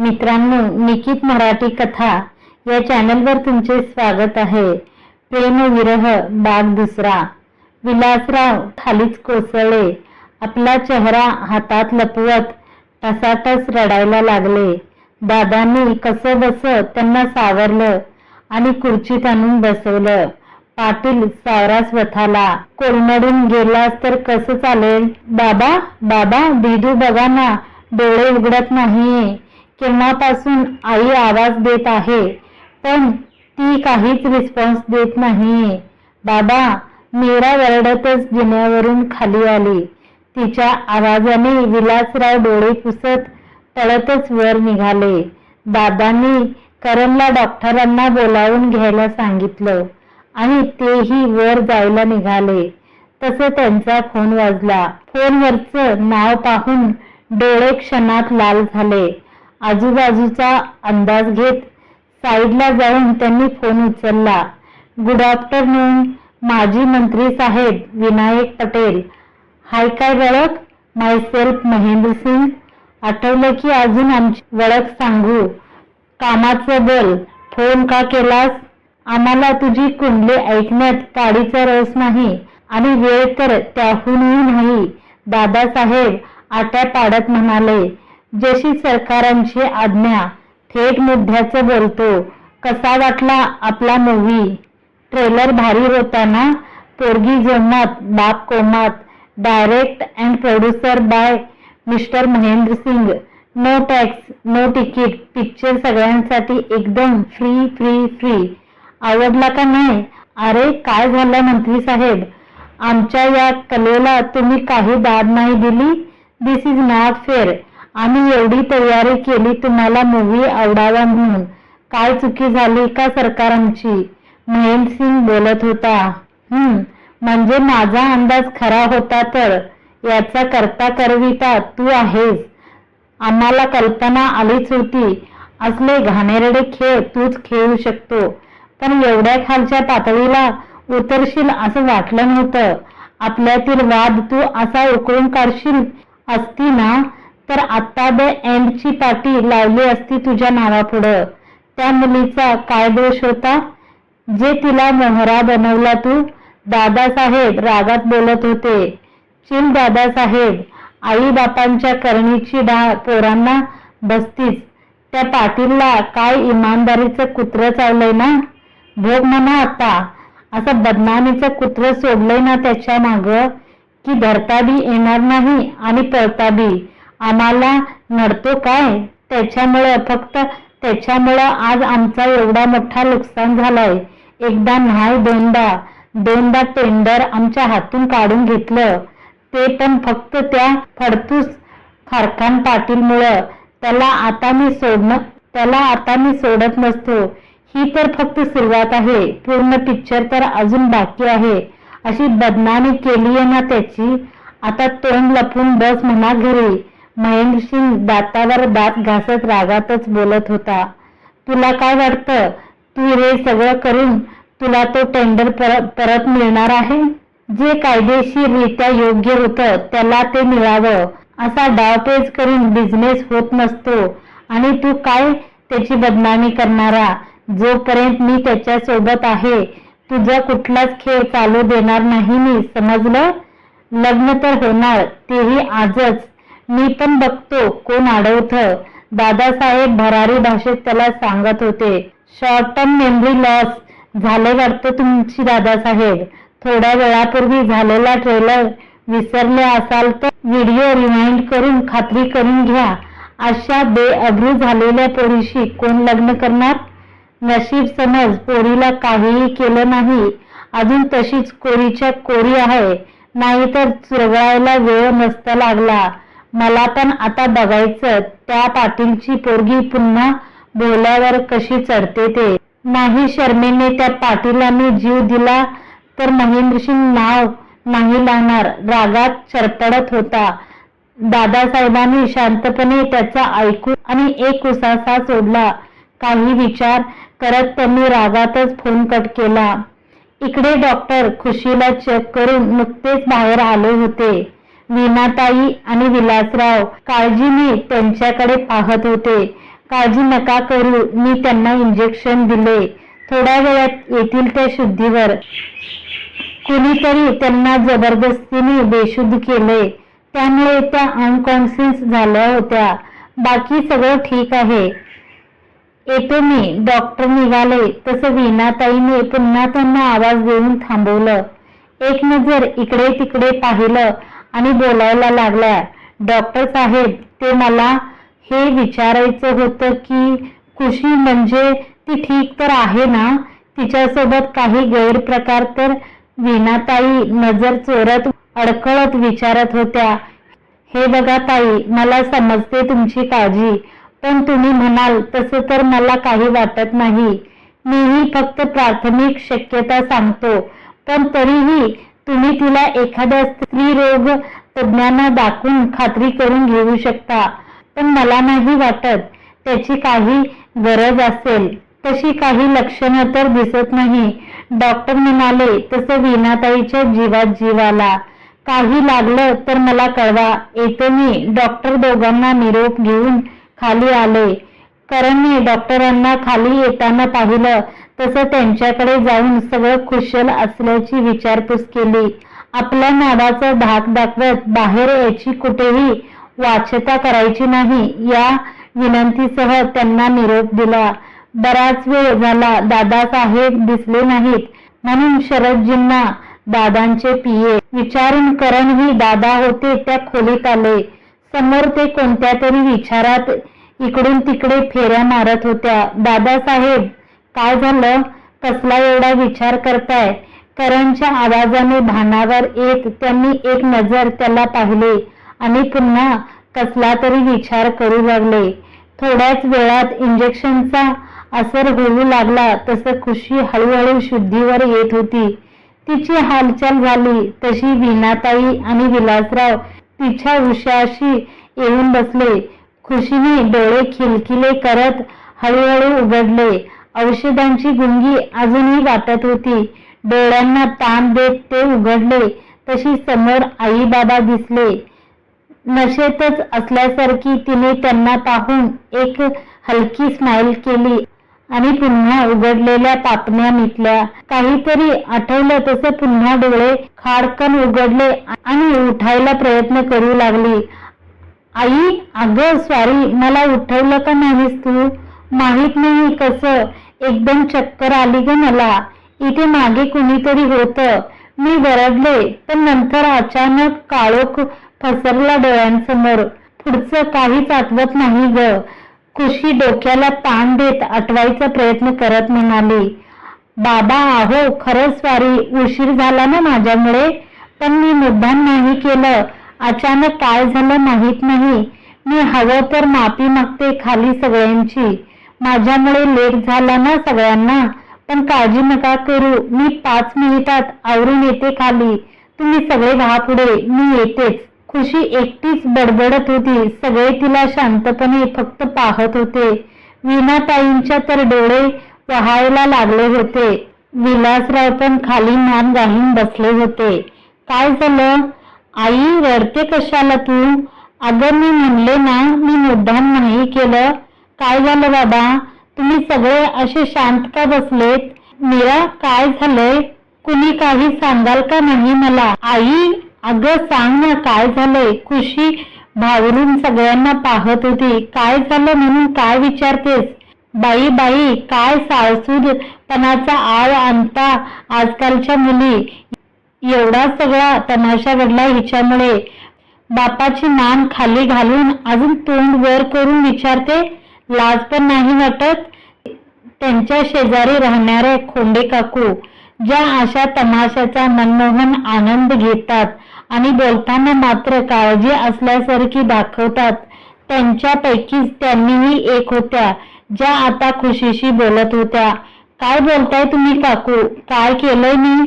मित्रांनो निकित मराठी कथा या चॅनलवर तुमचे स्वागत आहे. प्रेमविरह भाग दुसरा. विलासराव खालीच कोसळले. आपला चेहरा हातात लपवत टसाटस रडायला लागले. दादांनी कसं बस त्यांना सावरलं आणि खुर्चीत आणून बसवलं. पाटील सावरा स्वतःला कोलमडून गेलास तर कसं चालेल? बाबा बाबा दिदू बघा ना डोळे उघडत नाहीये. केव्हापासून आई आवाज देत आहे पण ती काहीच रिस्पॉन्स देत नाहीये बाबा मीरा वरडतच जिन्यावरून खाली आली. तिच्या आवाजाने विलासराव डोळे पुसत पळतच वर निघाले. दादांनी करणला डॉक्टरांना बोलावून घ्यायला सांगितलं आणि तेही वर जायला निघाले. तसे त्यांचा फोन वाजला. फोनवरचं नाव पाहून डोळे क्षणात लाल झाले. आजूबाजूचा अंदाज घेत साईडला जाऊन त्यांनी फोन उचलला. गुड आफ्टरनून माजी मंत्री साहेब विनायक पटेल. हाय काय वळख? Myself Mahendra Singh. आठवलं की अजून आमची वळख सांगू. कामाचं बोल. फोन का केलास? आम्हाला तुझी कुंडली ऐकण्यात काडीचा रस नाही आणि वेळ तर त्याहूनही नाही. दादासाहेब आट्या पाडत म्हणाले जशी सरकारांची आज्ञा थेट मुद्द्याचं बोलतो कसा वाटला आपला मूवी ट्रेलर भारी होता ना पोरगी जेवणात बाप कोमात direct and producer by mister Mahendra Singh. No tax no ticket picture सगळ्यांसाठी एकदम फ्री फ्री फ्री आवडला का नाही? अरे काय झालं मंत्री साहेब? आमच्या या कलेला तुम्ही काही दाद नाही दिली? दिस इज नॉट फेअर आम्ही एवढी तयारी केली तुम्हाला मूवी आवडावा म्हणून. काय चुकी झाली का सरकारांची? महेंद्र सिंग बोलत होता. हम्म म्हणजे माझा अंदाज खरा होता तर. याचा करता करविता तू आहेस. आम्हाला कल्पना आलीच होती. असले घाणेरडे खेळ तूच खेळू शकतो. पण एवढ्या खालच्या पातळीला उतरशील असं वाटलं नव्हतं. आपल्यातील वाद तू असा उकळून काढशील असती ना? तर आता बे एंडची पाटी लावली असती तुझ्या नावापुढं. त्या मुलीचा काय दोष होता? जे तिला मोहरा बनवला तू दादासाहेब रागात बोलत होते. चिल दादासाहेब आई बापांच्या करणीची डाळ पोरांना बसतीच. त्या पाटीलला काय इमानदारीचं कुत्र चावलंय ना? भोग म्हणा आता. असं बदनामीचं कुत्र सोडलंय ना त्याच्या माग? की धरता बी येणार नाही आणि पळता बी आम्हाला नडतो काय? त्याच्यामुळं फक्त त्याच्यामुळं आज आमचा एवढा मोठा नुकसान झालाय. एकदा नाही दोनदा. दोनदा टेंडर आमच्या हातून काढून घेतलं. ते पण फक्त त्या फडतूस खारखान पाटीलमुळं. त्याला आता मी सोडणं त्याला आता मी सोडत नसतो. ही तर फक्त सुरुवात आहे. पूर्ण पिक्चर तर अजून बाकी आहे. अशी बदनामी केली आहे ना त्याची. आता तोंड लपून बस म्हणा घरी. महेंद्रसिंग दातावर दात घासत रागातच बोलत होता. तुला काय वाटतं? तू हे सगळं करून तुला तो टेंडर परत परत मिळणार आहे? जे कायदेशीररित्या योग्य होतं त्याला ते मिळावं. असा डावपेच करून बिझनेस होत नसतो. आणि तू काय त्याची बदनामी करणारा? जोपर्यंत मी त्याच्या सोबत आहे तुझा कुठलाच खेळ चालू देणार नाही मी समजलं? लग्न तर होणार तेही आजच. मी पण बघतो कोण अडवत दादासाहेब भरारी भाषेत त्याला सांगत होते शॉर्ट टर्म मेमरी लॉस झाले वाटतं तुमची दादासाहेब. थोड्या वेळापूर्वी झालेला ट्रेलर विसरले असाल तर व्हिडिओ रिमाइंड करून खात्री करून घ्या. अशा बेअब्रू झालेल्या पोरीशी कोण लग्न करणार? नशीब समज पोरीला काहीही केलं नाही. अजून तशीच कोरीच्या कोरी आहे. नाहीतर चुरगळायला वेळ नसता लागला. मला पण आता बघायचं त्या पाटीलची पोरगी पुन्हा बोल्यावर कशी चढते ते. नाही शर्मेने त्या पाटीलाने जीव दिला तर महेंद्रसिंग नाव नाही लावणार रागात चरपडत होता. दादासाहेबांनी शांतपणे त्याचा ऐकून आणि एक उसासा सोडला. काही विचार करत त्यांनी रागातच फोन कट केला. इकडे डॉक्टर खुशीला चेक करून नुकतेच बाहेर आले होते. वीणाताई आणि विलासराव काळजीने त्यांच्याकडे पाहत होते. काळजी नका करू मी त्यांना इंजेक्शन दिले. थोड्या वेळात येतील त्या शुद्धीवर. कुणीतरी त्यांना जबरदस्तीने बेशुद्ध केले. त्यामुळे त्या अनकॉन्शियस झाल्या होत्या. बाकी सगळं ठीक आहे. येतो मी. डॉक्टर निघाले. तसं वीणाताईने पुन्हा त्यांना आवाज देऊन थांबवलं. एक नजर इकडे तिकडे पाहिलं. आणि बोलायला लागल्या. डॉक्टर साहेब ते मला हे विचारायचं होतं की खुशी म्हणजे ती ठीक तर आहे ना? तिच्यासोबत काही गैरप्रकार तर विनाताई नजर चोरत अडकळत विचारत होत्या. हे बघा ताई मला समजते तुमची काळजी पण तुम्ही म्हणाल तसं तर मला काही वाटत नाही. मीही फक्त प्राथमिक शक्यता सांगतो पण तरीही तुम्ही तिला एखाद्या स्त्री रोग तज्ञांना दाखवून खात्री करून घेऊ शकता. पण मला नाही वाटत त्याची काही गरज असेल. तशी काही लक्षणं तर दिसत नाही. डॉक्टर म्हणाले तसं विनाताईच्या जीवात जीवाला काही लागलं तर मला कळवा. येतो मी. डॉक्टर दोघांना निरोप घेऊन खाली आले. करणने डॉक्टरांना खाली येताना पाहिलं. तसं त्यांच्याकडे जाऊन सगळं कुशल असल्याची विचारपूस केली. आपल्या नावाचा धाक दाखवत बाहेर यायची कुठेही वाचता करायची नाही या विनंतीसह त्यांना निरोप दिला. बराच वेळ झाला दादासाहेब दिसले नाहीत. म्हणून शरदजींना दादांचे पिये विचारून करणही दादा होते त्या खोलीत आले. समोर ते कोणत्या तरी विचारात इकडून तिकडे फेऱ्या मारत होत्या. दादासाहेब काय झालं? कसला एवढा विचार करताय? करणच्या आवाजाने भानावर येत त्यांनी एक नजर त्याला पाहिले आणि पुन्हा कसला तरी विचार करू लागले. थोड्याच वेळात इंजेक्शनचा असर होऊ लागला तसं खुशी हळूहळू शुद्धीवर येत होती. तिची हालचाल झाली तशी वीणाताई आणि विलासराव तिच्या उशाशी येऊन बसले. खुशीने डोळे खिलखिले करत हळूहळू उघडले. औषधांची गुंगी अजूनही वाटत होती. डोळ्यांना ताण देत ते उघडले. तशी समोर आई बाबा दिसले. नशेतच असल्यासारखी तिने त्यांना पाहून एक हलकी स्माइल केली आणि पुन्हा उघडलेल्या पापण्या मिटल्या. काहीतरी आठवलं तसं पुन्हा डोळे खाडकन उघडले आणि उठायला प्रयत्न करू लागली. आई अगं स्वारी मला उठवलं का नाहीस तू? माहीत नाही कसं. एकदम चक्कर आली ग मला. इथे मागे कुणीतरी होतं. मी वरडले पण नंतर अचानक काळोख पसरला डोळ्यांसमोर. पुढचं काहीच आठवत नाही ग. खुशी डोक्याला ताण देत आठवायचा प्रयत्न करत म्हणाली बाबा आहो खरंच स्वारी उशीर झाला ना माझ्यामुळे? पण मी मुद्दाम नाही केलं. अचानक काय झालं माहीत नाही. मी हवं तर माफी मागते खाली सगळ्यांची. माझ्यामुळे लेट झाला ना सगळ्यांना? पण काळजी नका करू. मी पाच मिनिटात आवरून येते खाली. तुम्ही सगळे व्हा पुढे. मी येतेच. खुशी एकटीच बडबडत होती. सगळे तिला शांतपणे फक्त पाहत होते. वीणाताईंच्या तर डोळे वहायला लागले होते. विलासराव पण खाली मान गाहीन बसले होते. काय झालं? आई रडते कशाला तू? अगं मी म्हणले ना मी मुद्दाम नाही केलं. काय झालं बाबा? तुम्ही सगळे असे शांत का बसलेत? मीरा काय झालंय? कुणी काही सांगाल का नाही मला? आई अगं सांग ना काय झालंय? खुशी भावरून सगळ्यांना पाहत होती. काय झालं म्हणून काय विचारतेस? बाई बाई काय साळसूदपणाचा आळ आणता आजकालच्या मुली? एवढा सगळा तमाशा घडला हिच्यामुळे. बापाची मान खाली घालून अजून तोंड वर करून विचारते लाज पण नाही वाटत. त्यांच्या शेजारी राहणाऱ्या खोंडे काकू ज्या अशा तमाशाचा मनमोहन आनंद घेतात आणि बोलताना मात्र काळजी असल्यासारखी दाखवतात त्यांच्यापैकीच त्यांनीही एक होत्या ज्या आता खुशीशी बोलत होत्या. काय बोलताय तुम्ही काकू? काय केलंय मी?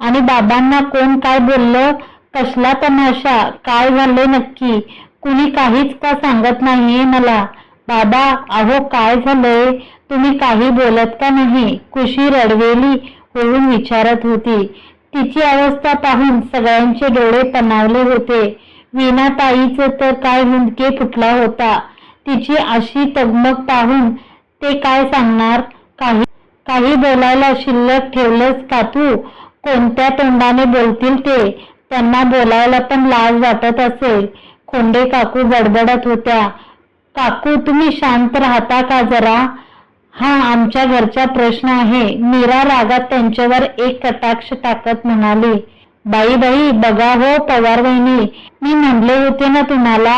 आणि बाबांना कोण काय बोललं? कसला तमाशा? काय झालं नक्की? कुणी काहीच का सांगत नाहीये मला? बाबा अहो काय झालंय? तुम्ही काही बोलत का नाही? खुशी रडवेली होऊन विचारत होती. तिची अवस्था पाहून सगळ्यांचे डोळे पणावले होते. वीणाताईचं तर काय हुंदके फुटला होता. तिची अशी तगमग पाहून ते काय सांगणार? काही काही बोलायला शिल्लक ठेवलंस का तू? कोणत्या तोंडाने बोलतील ते? त्यांना बोलायला पण लाज वाटत असेल. खोंडे काकू बडबडत होत्या. काकू तुम्ही शांत राहता का जरा? हा आमच्या घरचा प्रश्न आहे. मीरा रागात त्यांच्यावर एक कटाक्ष टाकत म्हणाली बाई बाई बघा हो पवार वहिनी मी म्हणले होते ना तुम्हाला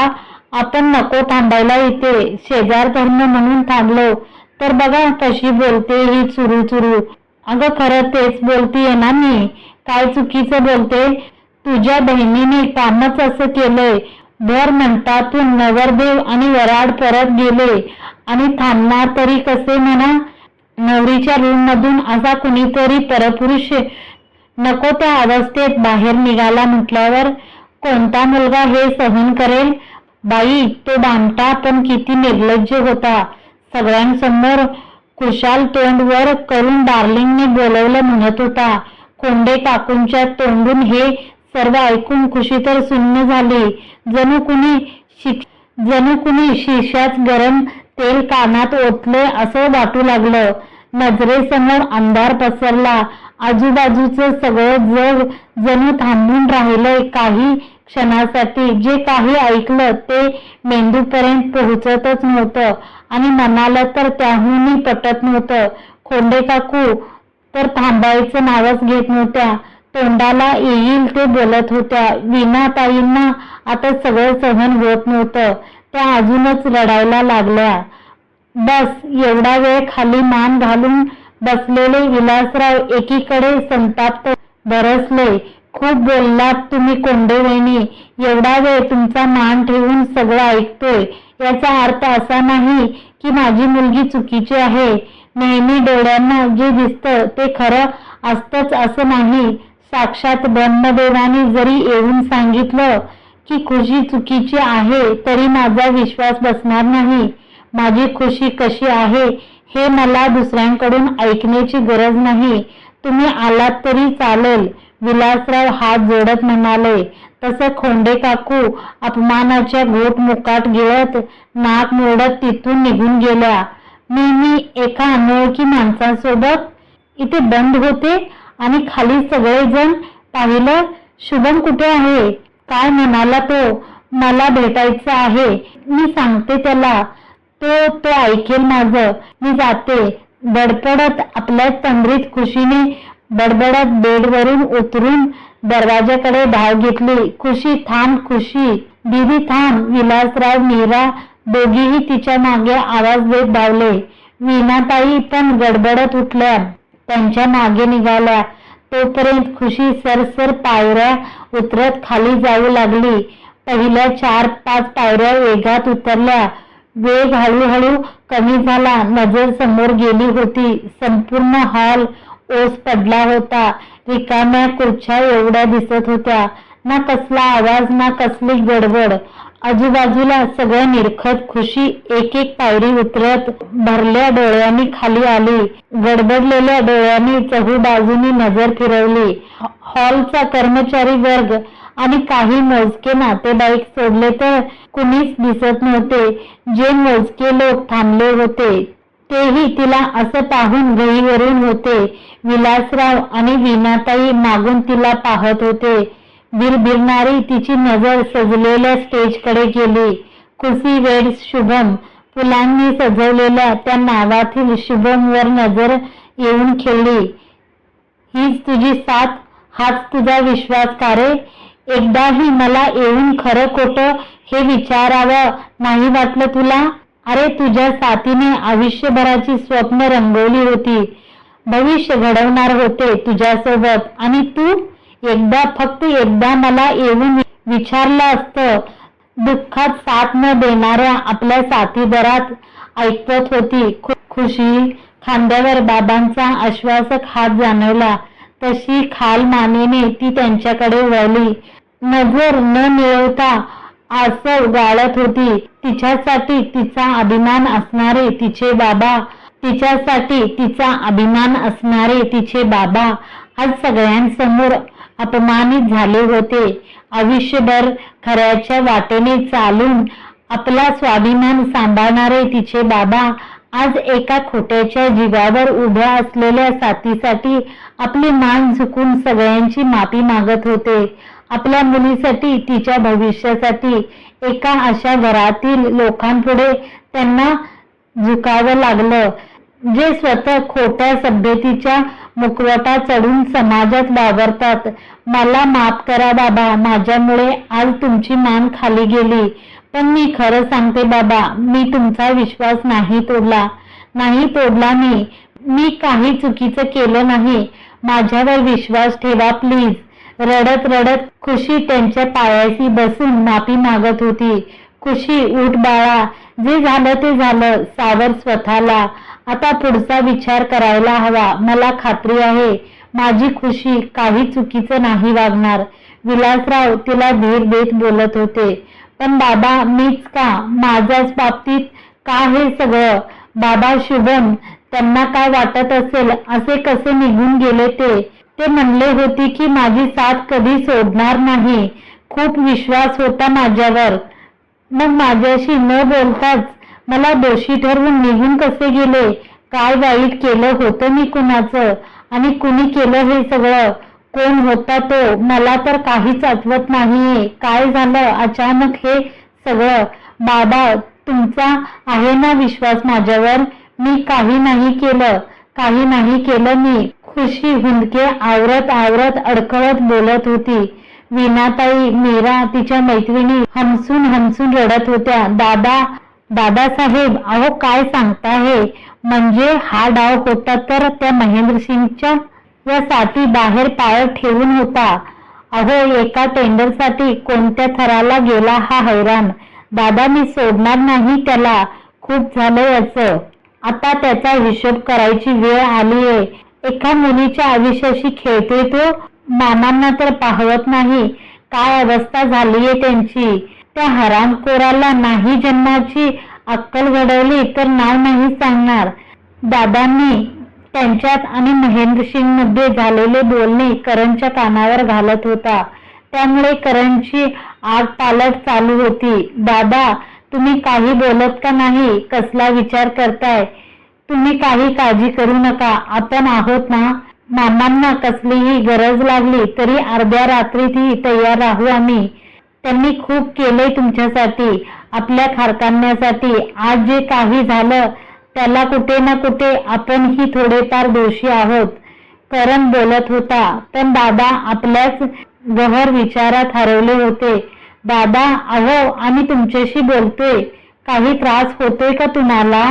आपण नको थांबायला इथे. शेजार धर्म म्हणून थांबलो. तर बघा कशी बोलते ही चुरू चुरू. अगं खरं तेच बोलतीये ना मी. काय चुकीचं बोलते? तुझ्या बहिणीने कामच असं केलंय. भर म्हणतातून नवरदेव आणि वराड परत गेले. आणि थांबणार तरी कसे म्हणा? नवरीच्या रूम मधून असा कुणीतरी परपुरुष नको त्या अवस्थेत बाहेर निघाला म्हटल्यावर कोणता मुलगा हे सहन करेल? बाई तो बामटा पण किती निर्लज्ज होता. सगळ्यांसमोर कुशाल तोंड वर करून डार्लिंगने बोलवलं म्हणत होता. कोंडे काकूंच्या तोंडून हे सर्व ऐकून खुशी तर सुन्न झाली. जणू कुणी शिक जणू कुणी शिशाच गरम तेल कानात ओतले असं वाटू लागलं. नजरेसमोर अंधार पसरला. आजूबाजूचं सगळं जग जणू थांबून राहिलंय. काही क्षणासाठी जे काही ऐकलं ते मेंदूपर्यंत पोहोचतच नव्हतं. आणि मनाला तर त्याहूनही पटत नव्हतं. खोंडे काकू तर थांबायचं नावच घेत नव्हत्या. तोंडाला येईल ते बोलत होत्या. विनाताईंना आता सगळं सहन होत नव्हतं. त्या अजूनच रडायला लागल्या. बस एवढा वेळ खाली मान घालून बसलेले विलासराव एकीकडे संताप्त बरसले. खूप बोललात तुम्ही कोंडेवेणी एवढा वेळ तुमचा मान ठेवून सगळं ऐकतोय. याचा अर्थ असा नाही की माझी मुलगी चुकीची आहे. नेहमी डोळ्यांना जे दिसतं ते खरं असतंच असं नाही. साक्षात ब्रह्मदेवाने जरी येऊन सांगितलं की खुशी चुकीची आहे तरी माझा विश्वास बसणार नाही. माझी खुशी कशी आहे हे मला दुसऱ्यांकडून ऐकण्याची गरज नाही. तुम्ही आलात तरी चालेल. विलासराव हात जोडत म्हणाले तसं खोंडे काकू अपमानाच्या घोट मुकाट गिळत नाक मोडत तिथून निघून गेल्या. मी मी एका अनोळखी माणसासोबत इथे बंद होते? आणि खाली सगळेजण पाहिलं शुभम कुठे आहे? काय म्हणाला तो? मला भेटायचं आहे. मी सांगते त्याला. तो तो ऐकेल माझं. मी जाते. बडबडत आपल्या तंद्रीत खुशीने बडबडत बेडवरून उतरून दरवाजाकडे धाव घेतली. खुशी थांब खुशी. दीदी थांब. विलासराव मीरा दोघीही तिच्यामागे आवाज देत धावले. वीणाताई पण गडबडत उठल्या. त्यांच्या मागे निघाल्या. तोपर्यंत खुशी सरसर पायऱ्या उतरत खाली जाऊ लागली. पहिल्या चार पाच पायऱ्या वेगात उतरल्या. वेग हळूहळू कमी झाला. नजर समोर गेली होती. संपूर्ण हॉल ओस पडला होता. रिकाम्या खुर्च्या एवढ्या दिसत होत्या. ना कसला आवाज ना कसली गडबड. आजूबाजूला सगळं निरखत खुशी एक एक पायरी उतरत भरल्या डोळ्यांनी खाली आली. गडबडलेल्या डोळ्यांनी चहूबाजूनी नजर फिरवली. हॉलचा कर्मचारी वर्ग आणि काही मोजके नातेवाईक सोडले तर कुणीच दिसत नव्हते. जे मोजके लोक थांबले होते तेही तिला असं पाहून गहीवरून होते. विलासराव आणि विनाताई मागून तिला पाहत होते. बिरबिरणारी तिची नजर सजलेल्या स्टेजकडे गेली. खुशी वेड शुभम फुलांनी सजवलेल्या त्या नावातील शुभमवर नजर येऊन खेळली. हीच तुझी साथ हाच तुझा विश्वास का रे? एकदाही मला येऊन खरं खोटं हे विचारावं नाही वाटलं तुला? अरे तुझ्या साथीने आयुष्यभराची स्वप्न रंगवली होती. भविष्य घडवणार होते तुझ्यासोबत. आणि तू? एकदा फक्त एकदा मला येऊन विचारलं असतं दुःखात साथ न देणाऱ्या आपल्या साथीदारात ऐकत होती. खु- खुशी खांद्यावर बाबांचा आश्वासक हात जाणवला. तशी खाल मानेने ती त्यांच्याकडे वळली. नजर न मिळवता आसव गाळत होती. तिच्यासाठी तिचा अभिमान असणारे तिचे बाबा तिच्यासाठी तिचा अभिमान असणारे तिचे बाबा आज सगळ्यांसमोर अपमानित झाले होते. आयुष्यभर खऱ्याच्या वाटेने चालून आपला स्वाभिमान सांभाळणारे तिचे बाबा आज एका खोट्याच्या जीवावर उभ्या असलेल्या साथीसाठी आपली मान झुकून सगळ्यांची माफी मागत होते. आपल्या मुलीसाठी तिच्या भविष्यासाठी एका अशा घरातील लोकांपुढे त्यांना झुकावं लागलं जे स्वतः खोट्या सभ्यतेच्या मुकवटा चढून समाजात वावरतात. मला माफ करा बाबा माझ्यामुळे आज तुमची मान खाली गेली. पण मी खरं सांगते बाबा मी तुमचा विश्वास नाही तोडला. नाही तोडला मी. मी काही चुकीचं केलं नाही. माझ्यावर विश्वास ठेवा प्लीज. रडत रडत खुशी त्यांच्या पायाशी बसून माफी मागत होती. खुशी उठ बाळा जे झालं ते झालं सावर स्वतःला. आता पुढचा विचार करायला हवा. मला खात्री आहे माझी खुशी काही चुकीचं नाही वागणार. विलासराव तिला धीर देत बोलत होते. पण बाबा मीच का? माझ्याच बाबतीत का हे सगळं? बाबा शुभम त्यांना काय वाटत असेल? असे कसे निघून गेले ते? ते म्हणले होते की माझी साथ कधी सोडणार नाही. खूप विश्वास होता माझ्यावर. मग माझ्याशी न बोलताच मला दोषी ठरवून निघून कसे गेले? काय वाईट केलं होतं मी कुणाचं? आणि कुणी केलं हे सगळं? कोण होता तो? मला तर काहीच आठवत नाहीये. काय झालं? अचानक हे सगळं? बाबा तुमचा आहे ना विश्वास माझ्यावर? मी काही नाही केलं. काही नाही केलं मी. खुशी हुंदके आवरत आवरत अडखळत बोलत होती. विनाताई मीरा तिच्या मैत्रिणी हमसून हमसून रडत होत्या. दादा दादासाहेब अहो काय सांगता हे? म्हणजे हा डाव होता तर त्या महेंद्रसिंगच्या या साठी बाहेर पाय ठेवून होता. अहो एका टेंडरसाठी कोणत्या थराला गेला हा हैराण? दादा मी सोडणार नाही त्याला. खूप झालं याचं आता त्याचा हिशोब करायची वेळ आलीये. एका मुलीच्या आयुष्याशी खेळते तो. मामांना तर पाहवत नाही. काय अवस्था झालीये त्यांची? त्या हरामखोराला नाही जन्माची अक्कल घडवली तर नाव नाही सांगणार. दादांनी त्यांच्यात आणि महेंद्रसिंगमध्ये झालेले बोलणे करणच्या कानावर घालत होता. त्यामुळे करणची आग पालट चालू होती. दादा तुम्ही काही बोलत का नाही? कसला विचार करताय? तुम्ही काही काळजी करू नका. आपण आहोत ना? मामांना कसलीही गरज लागली तरी अर्ध्या रात्रीतही तयार राहू आम्ही. त्यांनी खूप केलंय तुमच्यासाठी आपल्या खारकांण्यासाठी. आज जे काही झालं त्याला कुठे ना कुठे आपणही थोडेफार दोषी आहोत. करण बोलत होता पण दादा आपल्याच गहर विचारात हरवले होते. दादा अहो आम्ही तुमच्याशी बोलतोय. काही त्रास होतोय का तुम्हाला?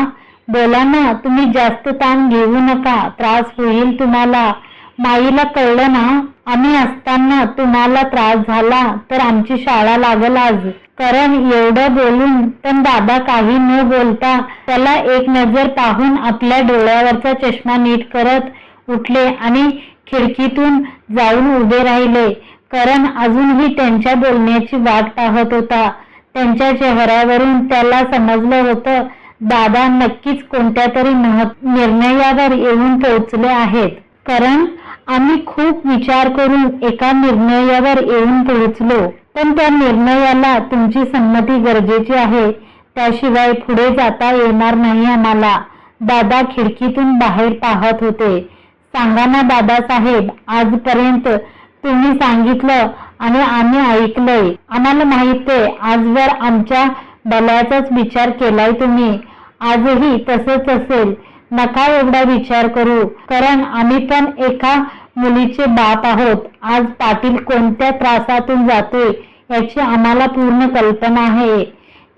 बोला ना तुम्ही जास्त ताण घेऊ नका. त्रास होईल तुम्हाला. माईला कळलं ना आम्ही असताना तुम्हाला त्रास झाला तर आमची शाळा लागल आज. कारण एवढं बोलून पण दादा काही न बोलता त्याला एक नजर पाहून आपल्या डोळ्यावरचा चष्मा नीट करत उठले आणि खिडकीतून जाऊन उभे राहिले. करण अजूनही त्यांच्या बोलण्याची वाट पाहत होता. त्यांच्या चेहऱ्यावरून त्याला समजलं होतं दादा नक्कीच कोणत्या तरी निर्णयावर येऊन पोहोचले आहेत. कारण आम्ही खूप विचार करून एका निर्णयावर येऊन पोहोचलो. पण त्या निर्णयाला तुमची संमती गरजेची आहे. त्याशिवाय पुढे जाता येणार नाही आम्हाला. दादा खिडकीतून बाहेर पाहत होते. सांगा ना दादासाहेब आजपर्यंत तुम्ही सांगितलं आणि आम्ही ऐकलंय. आम्हाला माहीत आहे आजवर आमच्या भल्याचाच विचार केलाय तुम्ही. आजही तसंच असेल. नका एवढा विचार करू. कारण आम्ही पण एका मुलीचे बाप आहोत. आज पाटील कोणत्या त्रासातून जातोय याची आम्हाला पूर्ण कल्पना आहे.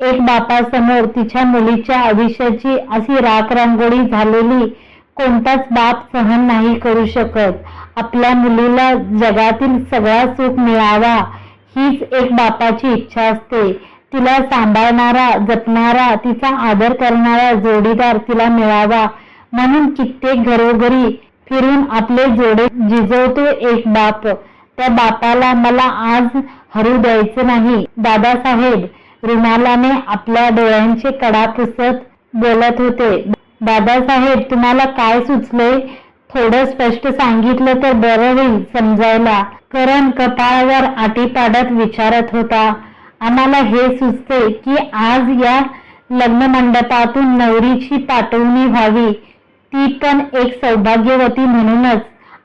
एक बापासमोर तिच्या मुलीच्या आयुष्याची अशी राख रांगोळी झालेली कोणताच बाप सहन नाही करू शकत. आपल्या मुलीला जगातील सगळा सुख मिळावा हीच एक बापाची इच्छा असते. तिला सांभाळणारा जपणारा तिचा आदर करणारा जोडीदार तिला मिळावा. म्हणून कित्येक घरोघरी फिरून आपले जोडे जिजवतो एक बाप. त्या बापाला मला आज हरू द्यायचं नाही. दादासाहेब रुमालाने आपल्या डोळ्यांचे कडा पुसत बोलत होते. दादासाहेब तुम्हाला काय सुचले थोडं स्पष्ट सांगितलं तर बरं होईल समजायला. करण कपाळावर आटी पाडत विचारत होता. आम्हाला हे सुचते की आज या लग्न मंडपातून नवरीची पाठवणी व्हावी. ती पण एक सौभाग्यवती म्हणूनच.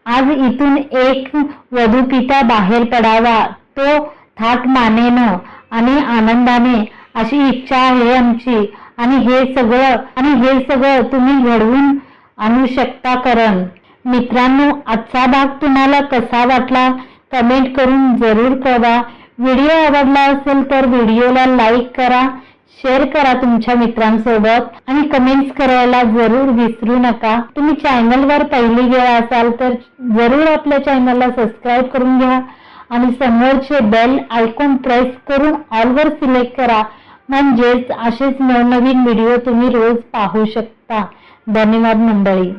आज इथून एक वधूपिता बाहेर पडावा तो थाट मानेनं आणि आनंदाने अशी इच्छा आहे आमची. आणि हे सगळं आणि हे सगळं तुम्ही घडवून आणू शकता करण. मित्रांनो आजचा भाग तुम्हाला कसा वाटला? कमेंट करून जरूर कळवा. व्हिडिओ आवडला असेल तर व्हिडिओला लाईक करा शेअर करा तुमच्या मित्रांसोबत आणि कमेंट्स करायला जरूर विसरू नका. तुम्ही चॅनलवर पहिली वेळ असाल तर जरूर आपल्या चॅनलला सबस्क्राईब करून घ्या आणि समोरचे बेल आयकॉन प्रेस करून ऑलवर सिलेक्ट करा. म्हणजेच असेच नवनवीन व्हिडिओ तुम्ही रोज पाहू शकता. धन्यवाद मंडळी.